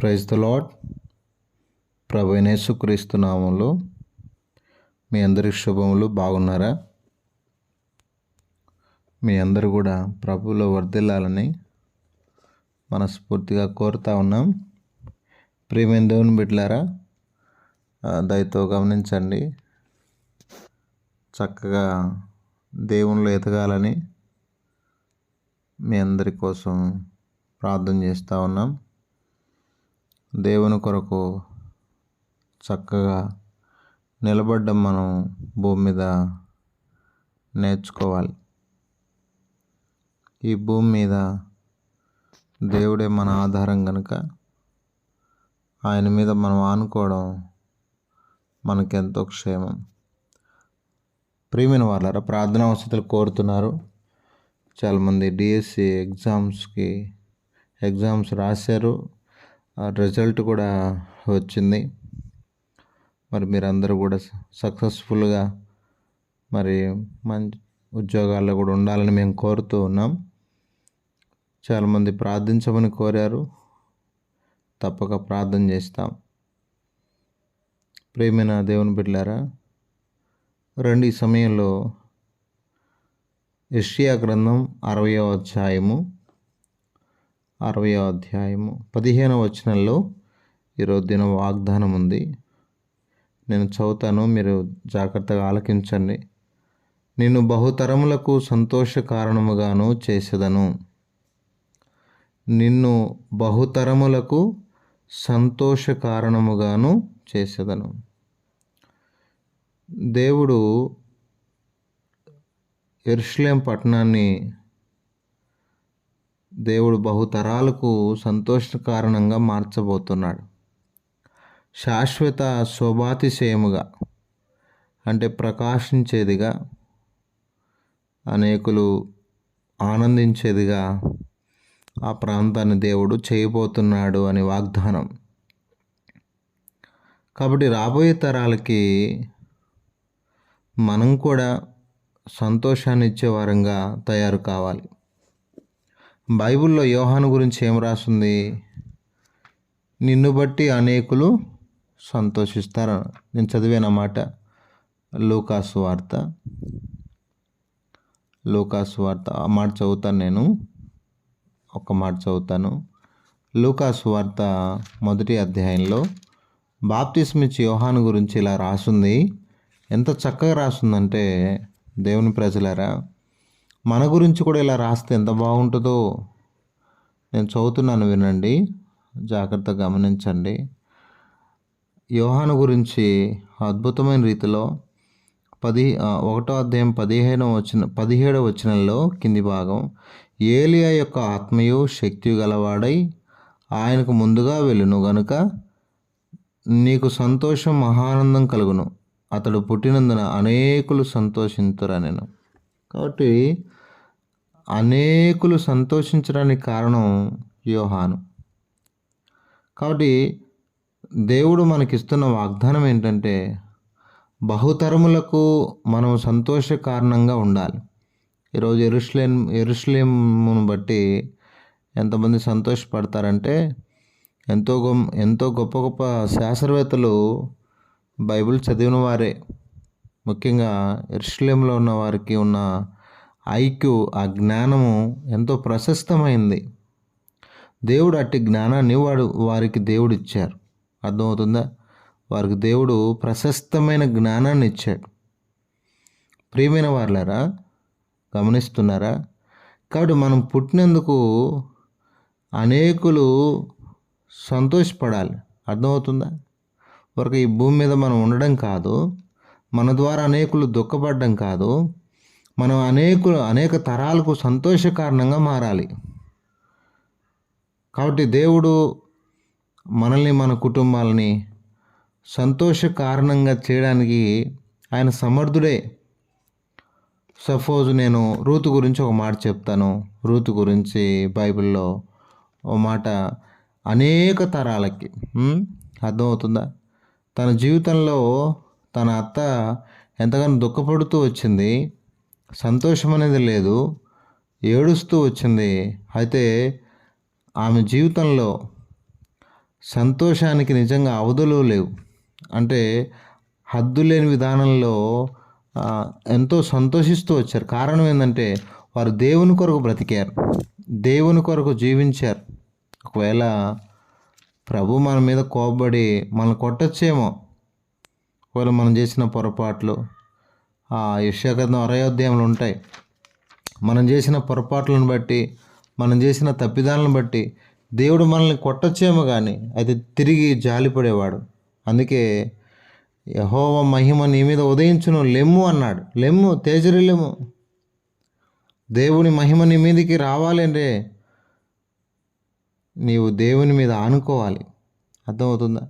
Praise the lord ప్రభు యేసుక్రీస్తు నామంలో మీ అందరి శుభములు బాగున్నారా? మీ అందరూ కూడా ప్రభువులో వర్ధిల్లాలని మనస్ఫూర్తిగా కోరుతా ఉన్నాం. ప్రేమైన దేవుని బిడ్డలారా దయతో గమనించండి. చక్కగా దేవుళ్ళు ఎదగాలని మీ అందరి కోసం ప్రార్థన చేస్తూ ఉన్నాం. దేవుని కొరకు చక్కగా నిలబడ్డం మనం భూమి మీద నేర్చుకోవాలి. ఈ భూమి మీద దేవుడే మన ఆధారం కనుక ఆయన మీద మనం ఆనుకోవడం మనకెంతో క్షేమం. ప్రియమైన వాళ్ళారా ప్రార్థన వసతులు కోరుతున్నారు. చాలామంది డిఎస్సి ఎగ్జామ్స్కి ఎగ్జామ్స్ రాశారు. రిజల్ట్ కూడా వచ్చింది. మరి మీరందరూ కూడా సక్సెస్ఫుల్గా మరి మంచి ఉద్యోగాల్లో కూడా ఉండాలని మేము కోరుతూ ఉన్నాం. చాలామంది ప్రార్థించమని కోరారు. తప్పక ప్రార్థన చేస్తాం. ప్రేమైన దేవుని బిడ్డారా రెండు ఈ సమయంలో యెషయా గ్రంథం అరవయో అధ్యాయము అరవై అధ్యాయము పదిహేనవ వచనంలో ఈరోజు దిన వాగ్దానం ఉంది. నేను చదువుతాను మీరు జాగ్రత్తగా ఆలకించండి. నేను బహుతరములకు సంతోష కారణముగాను చేసేదను. నిన్ను బహుతరములకు సంతోష కారణముగాను చేసేదను. దేవుడు ఎర్ష్లేం పట్టణాన్ని దేవుడు బహుతరాలకు సంతోష కారణంగా మార్చబోతున్నాడు. శాశ్వత శోభాతిశయముగా అంటే ప్రకాశించేదిగా అనేకులు ఆనందించేదిగా ఆ ప్రాంతాన్ని దేవుడు చేయబోతున్నాడు అని వాగ్దానం. కాబట్టి రాబోయే తరాలకి మనం కూడా సంతోషాన్ని ఇచ్చే వారంగా తయారు కావాలి. బైబిల్లో యోహాను గురించి ఏం రాస్తుంది నిన్ను బట్టి అనేకులు సంతోషిస్తారు? నేను చదివానమాట లోకాసు వార్త. లోకాసు వార్త. ఆ మాట చదువుతాను నేను. ఒక మాట చదువుతాను. లూకాసు వార్త మొదటి అధ్యాయంలో బాప్తిస్మిచ్ యోహాను గురించి ఇలా రాసుంది. ఎంత చక్కగా రాసుందంటే దేవుని ప్రజలారా మన గురించి కూడా ఇలా రాస్తే ఎంత బాగుంటుందో నేను చదువుతున్నాను వినండి. జాగ్రత్తగా గమనించండి. యోహాను గురించి అద్భుతమైన రీతిలో పది ఒకటో అధ్యాయం పదిహేనవ వచ్చిన పదిహేడవ వచనంలో కింది భాగం ఏలియా యొక్క ఆత్మయు శక్తి గలవాడై ఆయనకు ముందుగా వెళ్ళును గనుక నీకు సంతోషం మహానందం కలుగును. అతడు పుట్టినందున అనేకులు సంతోషింతురనెను. కాబట్టి అనేకులు సంతోషించడానికి కారణం యోహాను. కాబట్టి దేవుడు మనకిస్తున్న వాగ్దానం ఏంటంటే బహుతరములకు మనం సంతోష కారణంగా ఉండాలి. ఈరోజు ఎరుస్లేం ఎరుస్లేమును బట్టి ఎంతమంది సంతోషపడతారంటే ఎంతో గొప్ప ఎంతో గొప్ప గొప్ప శాస్త్రవేత్తలు బైబిల్ చదివిన వారే. ముఖ్యంగా ఎరుస్లేంలో ఉన్న వారికి ఉన్న ఐక్యూ ఆ జ్ఞానము ఎంతో ప్రశస్తమైంది. దేవుడు అట్టి జ్ఞానాన్ని వాడు వారికి దేవుడు ఇచ్చారు. అర్థమవుతుందా? వారికి దేవుడు ప్రశస్తమైన జ్ఞానాన్ని ఇచ్చాడు. ప్రియమైన వాళ్ళారా గమనిస్తున్నారా? కాబట్టి మనం పుట్టినందుకు అనేకులు సంతోషపడాలి. అర్థమవుతుందా? వరకు ఈ భూమి మీద మనం ఉండడం కాదు. మన ద్వారా అనేకులు దుఃఖపడడం కాదు. మనం అనేక అనేక తరాలకు సంతోష కారణంగా మారాలి. కాబట్టి దేవుడు మనల్ని మన కుటుంబాలని సంతోష కారణంగా చేయడానికి ఆయన సమర్థుడే. సపోజ్ నేను రూతు గురించి ఒక మాట చెప్తాను. రూతు గురించి బైబిల్లో ఓ మాట అనేక తరాలకి అర్థమవుతుందా? తన జీవితంలో తన అత్త ఎంతగానో దుఃఖపడుతూ వచ్చింది. సంతోషం అనేది లేదు. ఏడుస్తూ వచ్చింది. అయితే ఆమె జీవితంలో సంతోషానికి నిజంగా అవధులు లేవు. అంటే హద్దు లేని విధానంలో ఎంతో సంతోషిస్తూ వచ్చారు. కారణం ఏంటంటే వారు దేవుని కొరకు బ్రతికారు. దేవుని కొరకు జీవించారు. ఒకవేళ ప్రభు మన మీద కోపబడి మనల్ని కొట్టచ్చేమో. ఒకవేళ మనం చేసిన పొరపాట్లు యశాగ్రంథం అరయోధ్యాయంలో ఉంటాయి. మనం చేసిన పొరపాట్లను బట్టి మనం చేసిన తప్పిదాలను బట్టి దేవుడు మనల్ని కొట్టచ్చేమో కానీ అయితే తిరిగి జాలిపడేవాడు. అందుకే యహోవ మహిమ నీ మీద ఉదయించును లెమ్ము అన్నాడు. లెమ్ము తేజరి లెమ్ము. దేవుని మహిమ నీ మీదకి రావాలంటే నీవు దేవుని మీద ఆనుకోవాలి. అర్థమవుతుందా?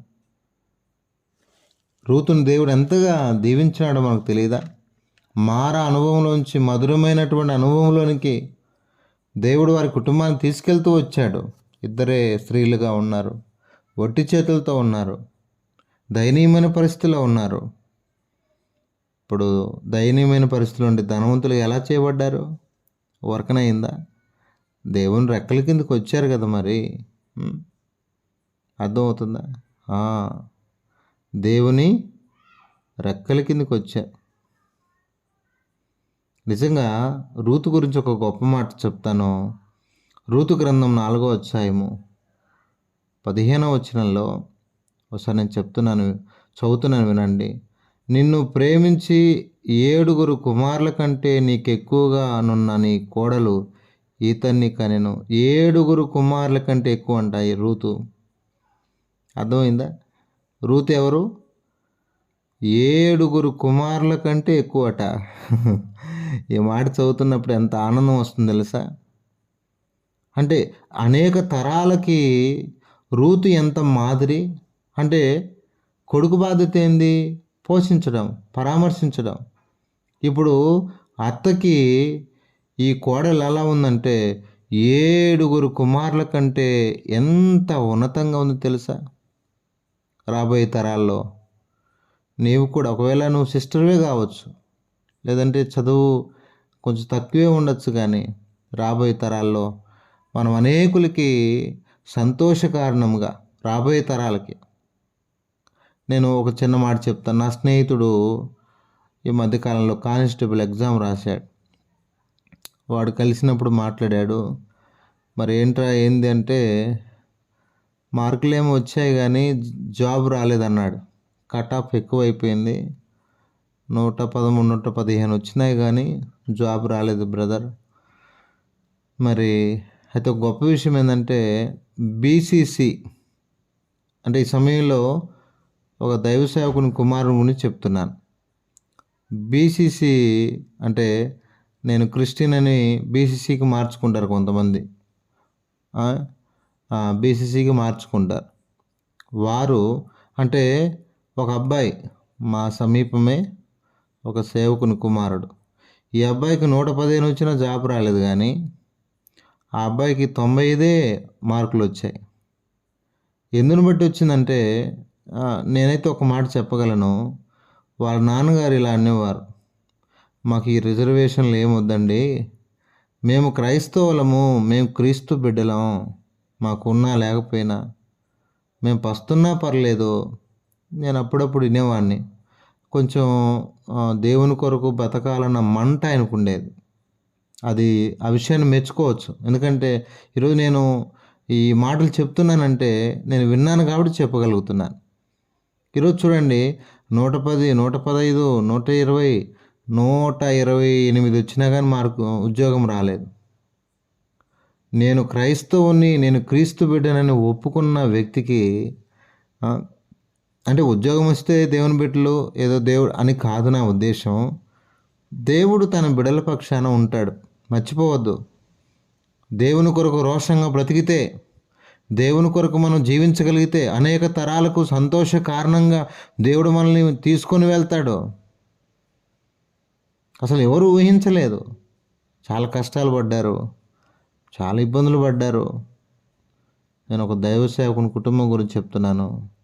రూతుని దేవుడు ఎంతగా దీవించినాడో మనకు తెలియదా మార అనుభవంలోంచి మధురమైనటువంటి అనుభవంలోనికి దేవుడు వారి కుటుంబాన్ని తీసుకెళ్తూ వచ్చాడు. ఇద్దరే స్త్రీలుగా ఉన్నారు. ఒట్టి చేతులతో ఉన్నారు. దయనీయమైన పరిస్థితిలో ఉన్నారు. ఇప్పుడు దయనీయమైన పరిస్థితులు ఉండి ధనవంతులు ఎలా చేయబడ్డారు? వర్కనయిందా దేవుని రెక్కల కిందకి వచ్చారు కదా మరి. అర్థమవుతుందా? దేవుని రెక్కల కిందకు వచ్చారు నిజంగా రూతు గురించి ఒక గొప్ప మాట చెప్తాను. రూతు గ్రంథం నాలుగో అధ్యాయము పదిహేనో వచనంలో ఒకసారి నేను చెప్తున్నాను చదువుతున్నాను వినండి. నిన్ను ప్రేమించి ఏడుగురు కుమారుల కంటే నీకెక్కువగా అనున్న నీ కోడలు ఈతన్ని కనెను. ఏడుగురు కుమారుల కంటే ఎక్కువ అంట ఈ రూతు. అర్థమైందా? రూతు ఎవరు? ఏడుగురు కుమారుల కంటే ఎక్కువట. ఈ మాట చదువుతున్నప్పుడు ఎంత ఆనందం వస్తుంది తెలుసా? అంటే అనేక తరాలకి రూతు ఎంత మాదిరి? అంటే కొడుకు బాధ్యత ఏంది? పోషించడం పరామర్శించడం. ఇప్పుడు అత్తకి ఈ కోడలు ఎలా ఉందంటే ఏడుగురు కుమారుల కంటే ఎంత ఉన్నతంగా ఉంది తెలుసా? రాబోయే తరాల్లో. నీవు కూడా ఒకవేళ నువ్వు సిస్టర్వే కావచ్చు. లేదంటే చదువు కొంచెం తక్కువే ఉండొచ్చు కానీ రాబోయే తరాల్లో మనం అనేకులకి సంతోష కారణంగా రాబోయే తరాలకి. నేను ఒక చిన్న మాట చెప్తాను. నా స్నేహితుడు ఈ మధ్యకాలంలో కానిస్టేబుల్ ఎగ్జామ్ రాశాడు. వాడు కలిసినప్పుడు మాట్లాడాడు. మరి ఏంట్రా ఏంది అంటే మార్కులేమో వచ్చాయి కానీ జాబ్ రాలేదన్నాడు. కట్ ఆఫ్ ఎక్కువైపోయింది. నూట పదమూడు నూట పదిహేను వచ్చినాయి కానీ జాబ్ రాలేదు బ్రదర్. మరి అయితే ఒక గొప్ప విషయం ఏంటంటే బీసీసీ అంటే ఈ సమయంలో ఒక దైవ సేవకుని కుమారుని గురించి చెప్తున్నాను. బీసీసీ అంటే నేను క్రిస్టియన్ అని బీసీసీకి మార్చుకుంటారు కొంతమంది. బీసీసీకి మార్చుకుంటారు. వారు అంటే ఒక అబ్బాయి మా సమీపమే ఒక సేవకుని కుమారుడు. ఈ అబ్బాయికి నూట పదిహేను వచ్చినా జాబ్ రాలేదు కానీ ఆ అబ్బాయికి తొంభై ఐదే మార్కులు వచ్చాయి. ఎందుని బట్టి వచ్చిందంటే నేనైతే ఒక మాట చెప్పగలను. వాళ్ళ నాన్నగారు ఇలా అనేవారు. మాకు ఈ రిజర్వేషన్లు ఏమొద్దండి మేము క్రైస్తవులము మేము క్రీస్తు బిడ్డలం. మాకున్నా లేకపోయినా. మేము పస్తున్నా పర్లేదు. నేను అప్పుడప్పుడు వినేవాడిని. కొంచెం దేవుని కొరకు బతకాలన్న మంట ఆయనకు ఉండేది అది ఆ విషయాన్ని మెచ్చుకోవచ్చు. ఎందుకంటే ఈరోజు నేను ఈ మాటలు చెప్తున్నానంటే నేను విన్నాను కాబట్టి చెప్పగలుగుతున్నాను. ఈరోజు చూడండి నూట పది నూట పదహైదు నూట ఇరవై నూట ఇరవై ఎనిమిది వచ్చినా కానీ మార్కు ఉద్యోగం రాలేదు. నేను క్రైస్తవుని నేను క్రీస్తు బిడ్డనని ఒప్పుకున్న వ్యక్తికి అంటే ఉద్యోగం వస్తే దేవుని బిడ్డలు ఏదో దేవుడు అని కాదు నా ఉద్దేశం. దేవుడు తన బిడల పక్షాన ఉంటాడు. మర్చిపోవద్దు. దేవుని కొరకు రోషంగా బ్రతికితే దేవుని కొరకు మనం జీవించగలిగితే అనేక తరాలకు సంతోష కారణంగా దేవుడు మనల్ని తీసుకొని వెళ్తాడు. అసలు ఎవరు ఊహించలేదు. చాలా కష్టాలు పడ్డారు. చాలా ఇబ్బందులు పడ్డారు. నేను ఒక దైవ సేవకుని కుటుంబం గురించి చెప్తున్నాను.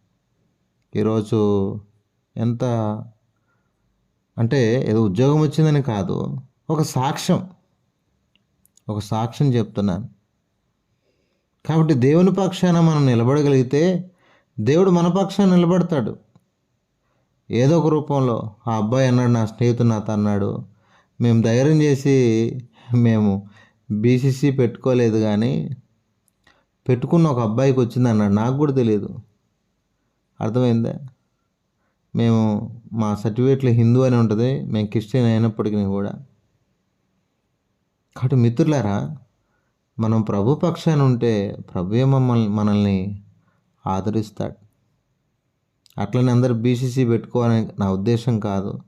ఈరోజు ఎంత అంటే ఏదో ఉద్యోగం వచ్చిందని కాదు ఒక సాక్ష్యం. ఒక సాక్ష్యం చెప్తున్నాను. కాబట్టి దేవుని పక్షాన మనం నిలబడగలిగితే దేవుడు మన పక్షాన నిలబడతాడు. ఏదో ఒక రూపంలో ఆ అబ్బాయి అన్నాడు నా స్నేహితుడు నాతో అన్నాడు మేము ధైర్యం చేసి మేము బీసీసీ పెట్టుకోలేదు కానీ పెట్టుకున్న ఒక అబ్బాయికి వచ్చింది అన్నాడు. నాకు కూడా తెలియదు. అర్థమైందా? మేము మా సర్టిఫికేట్లో హిందూ అని ఉంటుంది మేము క్రిస్టియన్ అయినప్పటికీ కూడా. కాబట్టి మిత్రులారా మనం ప్రభు పక్షాన ఉంటే ప్రభుయే మమ్మల్ని మనల్ని ఆదరిస్తాడు. అట్లనే అందరు బీసీసీ పెట్టుకోవాలని నా ఉద్దేశం కాదు.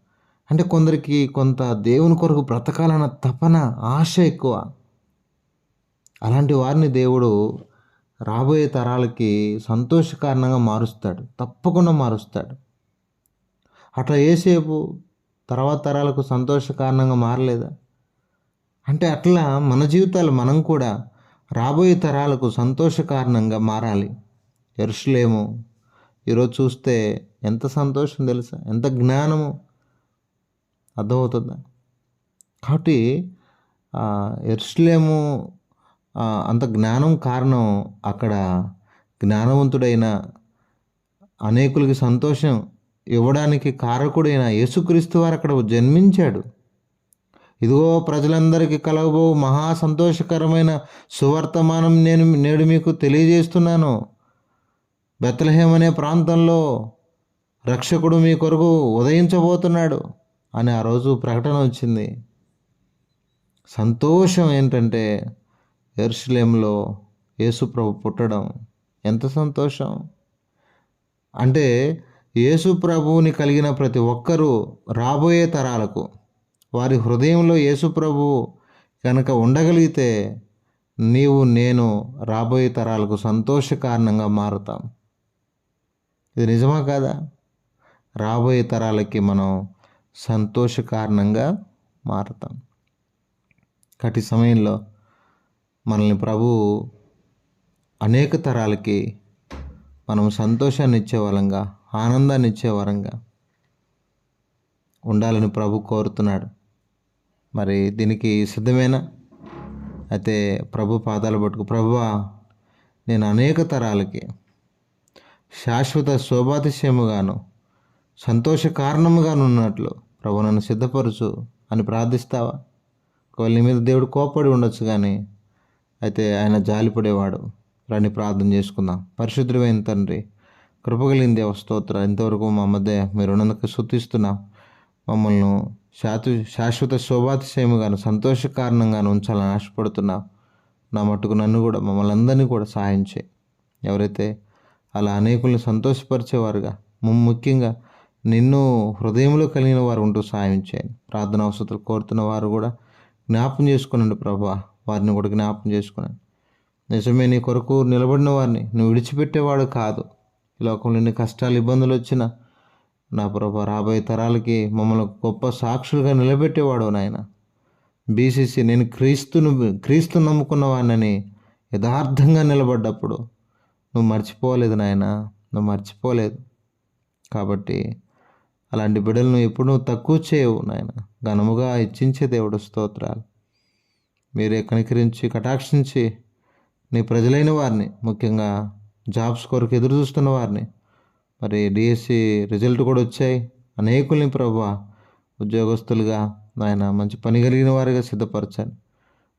అంటే కొందరికి కొంత దేవుని కొరకు బ్రతకాలన్న తపన ఆశ ఎక్కువ. అలాంటి వారిని దేవుడు రాబోయే తరాలకి సంతోషకారణంగా మారుస్తాడు. తప్పకుండా మారుస్తాడు. అట్లా ఏసేపు తర్వాత తరాలకు సంతోషకారణంగా మారలేదా? అంటే అట్లా మన జీవితాలు మనం కూడా రాబోయే తరాలకు సంతోషకారణంగా మారాలి. ఎరుషులేము ఈరోజు చూస్తే ఎంత సంతోషం తెలుసా? ఎంత జ్ఞానము? అర్థమవుతుందా? కాబట్టి ఎరుషులేము అంత జ్ఞానం కారణం అక్కడ జ్ఞానవంతుడైన అనేకులకి సంతోషం ఇవ్వడానికి కారకుడైన యేసుక్రీస్తు వారు అక్కడ జన్మించాడు. ఇదిగో ప్రజలందరికీ కలగబో మహా సంతోషకరమైన సువర్తమానం నేను నేడు మీకు తెలియజేస్తున్నాను. బెత్లహేమ్ అనే ప్రాంతంలో రక్షకుడు మీ కొరకు ఉదయించబోతున్నాడు అని ఆ రోజు ప్రకటన వచ్చింది. సంతోషం ఏంటంటే ఎరుసలేంలో యేసుప్రభు పుట్టడం ఎంత సంతోషం. అంటే యేసు ప్రభువుని కలిగిన ప్రతి ఒక్కరూ రాబోయే తరాలకు వారి హృదయంలో యేసు ప్రభు కనుక ఉండగలిగితే నీవు నేను రాబోయే తరాలకు సంతోష కారణంగా మారుతాం. ఇది నిజమా కాదా? రాబోయే తరాలకి మనం సంతోష కారణంగా మారుతాం. కటి సమయంలో మనల్ని ప్రభు అనేక తరాలకి మనం సంతోషాన్ని ఇచ్చే వరంగా ఆనందాన్ని ఇచ్చే వరంగా ఉండాలని ప్రభు కోరుతున్నాడు. మరి దీనికి సిద్ధమేనా? అయితే ప్రభు పాదాలు పట్టుకు ప్రభువా నేను అనేక తరాలకి శాశ్వత శోభాతిశయముగాను సంతోష కారణముగాను ఉన్నట్లు ప్రభు నన్ను సిద్ధపరచు అని ప్రార్థిస్తావా? ఒకవేళ నీ మీద దేవుడు కోపడి ఉండొచ్చు కానీ అయితే ఆయన జాలిపడేవాడు. రండి ప్రార్థన చేసుకుందాం. పరిశుద్ధమైన తండ్రి కృపగలిగిన దేవ స్తోత్ర ఇంతవరకు మా మధ్య మీరు ఉన్నందుకు శుద్ధిస్తున్నాం మమ్మల్ని శాతు శాశ్వత శోభాతిశయముగాను సంతోష కారణంగాను ఉంచాలని ఆశపడుతున్నాం. నా మటుకు నన్ను కూడా మమ్మల్ని అందరినీ కూడా సహాయం చేయి. ఎవరైతే అలా అనేకుల్ని సంతోషపరిచేవారుగా ముఖ్యంగా నిన్ను హృదయంలో కలిగిన వారు ఉంటూ సాయం చేయండి. ప్రార్థన అవసరాలు కోరుతున్న వారు కూడా జ్ఞాపం చేసుకునండి ప్రభా. వారిని కూడా జ్ఞాపం చేసుకున్నాను నిజమే నీ కొరకు నిలబడిన వారిని నువ్వు విడిచిపెట్టేవాడు కాదు. ఈ లోకంలో ఎన్ని కష్టాలు ఇబ్బందులు వచ్చినా నా ప్రభా రాబోయే తరాలకి మమ్మల్ని గొప్ప సాక్షులుగా నిలబెట్టేవాడు నాయన. బీసీసీ నేను క్రీస్తును క్రీస్తు నమ్ముకున్నవాడినని యథార్థంగా నిలబడ్డప్పుడు నువ్వు మర్చిపోలేదు నాయన నువ్వు మర్చిపోలేదు. కాబట్టి అలాంటి బిడ్డలను ఎప్పుడు నువ్వు తక్కువ చేయవు నాయన. ఘనముగా ఇచ్చించే దేవుడు స్తోత్రాలు. మీరే కనికరించి కటాక్షించి నీ ప్రజలైన వారిని ముఖ్యంగా జాబ్స్ కొరకు ఎదురు చూస్తున్న వారిని. మరి డిఎస్సి రిజల్ట్ కూడా వచ్చాయి. అనేకుల్ని ప్రభు ఉద్యోగస్తులుగా ఆయన మంచి పని కలిగిన వారిగా సిద్ధపరచాను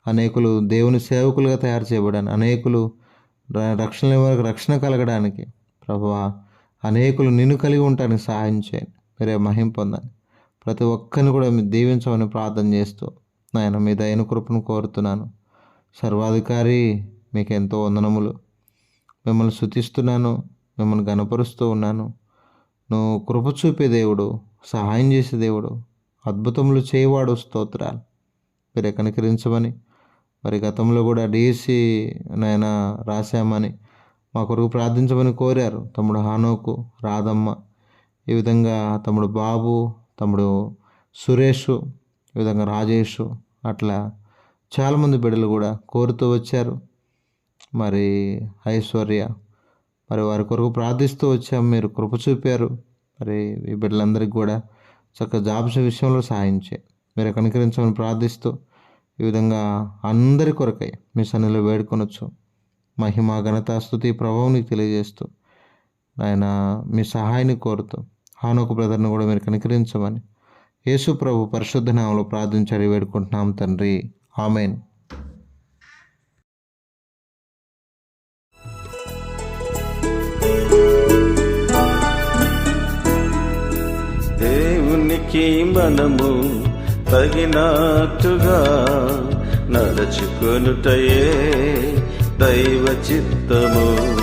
అనేకులు దేవుని సేవకులుగా తయారు చేయబడాను అనేకులు రక్షణ వారికి రక్షణ కలగడానికి ప్రభు అనేకులు నిన్ను కలిగి ఉండడానికి సహాయం చేయండి. మీరే మహిం పొందని ప్రతి ఒక్కరిని కూడా మీరు దీవించమని ప్రార్థన చేస్తూ నాయన మీ దయను కృపను కోరుతున్నాను. సర్వాధికారి మీకు ఎంతో వందనములు. మిమ్మల్ని శుతిస్తున్నాను మిమ్మల్ని గనపరుస్తూ ఉన్నాను. నువ్వు కృప చూపే దేవుడు సహాయం చేసే దేవుడు అద్భుతములు చేయవాడు స్తోత్రాలు. మీరు కనికరించమని మరి గతంలో కూడా డిఎస్సి నాయన రాశామని మా కొరకు ప్రార్థించమని కోరారు. తమ్ముడు హానోకు రాధమ్మ ఈ విధంగా తమ్ముడు బాబు తమ్ముడు సురేష్ ఈ విధంగా రాజేష్ అట్లా చాలామంది బిడ్డలు కూడా కోరుతూ వచ్చారు. మరి ఐశ్వర్య మరి వారి కొరకు ప్రార్థిస్తూ వచ్చాం మీరు కృప చూపారు. మరి ఈ బిడ్డలందరికీ కూడా చక్కగా జాబ్స్ విషయంలో సహాయం చేయి. మీరు కనికరించమని ప్రార్థిస్తూ ఈ విధంగా అందరి కొరకై మీ సన్నిలో వేడుకొనొచ్చు. మహిమ ఘనత స్థుతి ప్రభావం నీకు తెలియజేస్తూ ఆయన మీ సహాయాన్ని కోరుతూ హానోకు బ్రదర్ని కూడా మీరు కనికరించమని యేసు ప్రభు పరిశుద్ధ నామంలో ప్రార్థించాలి వేడుకుంటున్నాం తండ్రి. ఆమెన్. దేవునికి మనము తగినట్టుగా నడుచుకొనుటయే దైవ చిత్తము.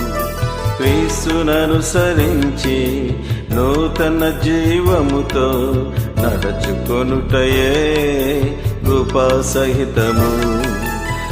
క్రీస్తుననుసరించి నూతన జీవముతో నడచుకొనుటయే కృపా సహితము